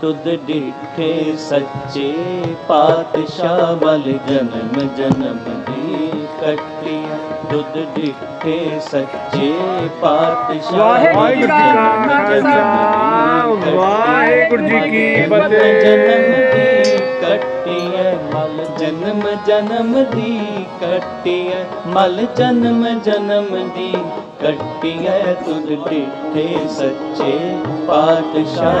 तुद डिठे सच्चे पातशाह बल जन्म जन्म दी कटिया। तुद डिठे सच्चे पातशाह जन्म जन्म दी जन्म कटिए मल जन्म जन्म दी कटिए मल जन्म जन्म दी कटिया। तुर डिठे सच्चे पातशाह।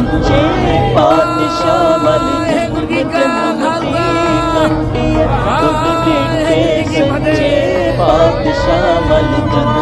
पंचे पातशाह मलिक गुरगन हसीना गुरगन सच्चे पातशाह मलिक